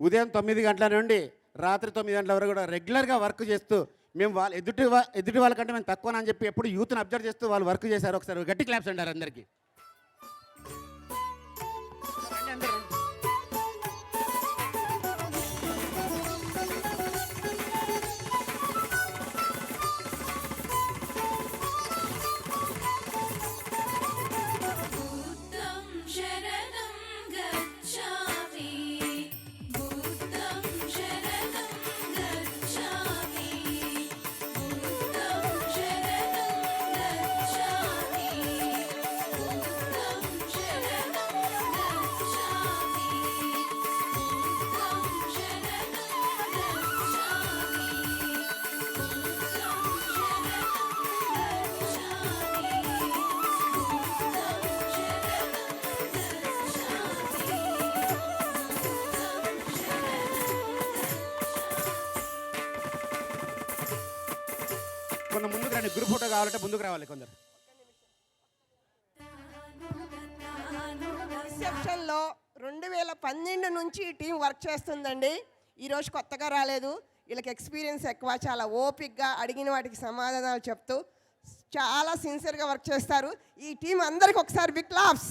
ఉదయం తొమ్మిది గంటల నుండి రాత్రి తొమ్మిది గంటల వరకు కూడా రెగ్యులర్గా వర్క్ చేస్తూ మేము వాళ్ళ ఎదుటి ఎదుటి వాళ్ళకంటే మేము తక్కువనని చెప్పి ఎప్పుడు యూత్ని అబ్జర్వ్ చేస్తూ వాళ్ళు వర్క్ చేశారు ఒకసారి. గట్టి క్లాప్స్ అంటారు అందరికీ. కొంత ముందుకు రండి. గ్రూప్ ఫోటో కావాలంటే ముందుకు రావాలి కొందరు. రిసెప్షన్లో రెండు వేల పన్నెండు నుంచి ఈ టీం వర్క్ చేస్తుందండి. ఈరోజు కొత్తగా రాలేదు. వీళ్ళకి ఎక్స్పీరియన్స్ ఎక్కువ. చాలా ఓపిక్గా అడిగిన వాటికి సమాధానాలు చెప్తూ చాలా సిన్సియర్గా వర్క్ చేస్తారు. ఈ టీం అందరికి ఒకసారి big claps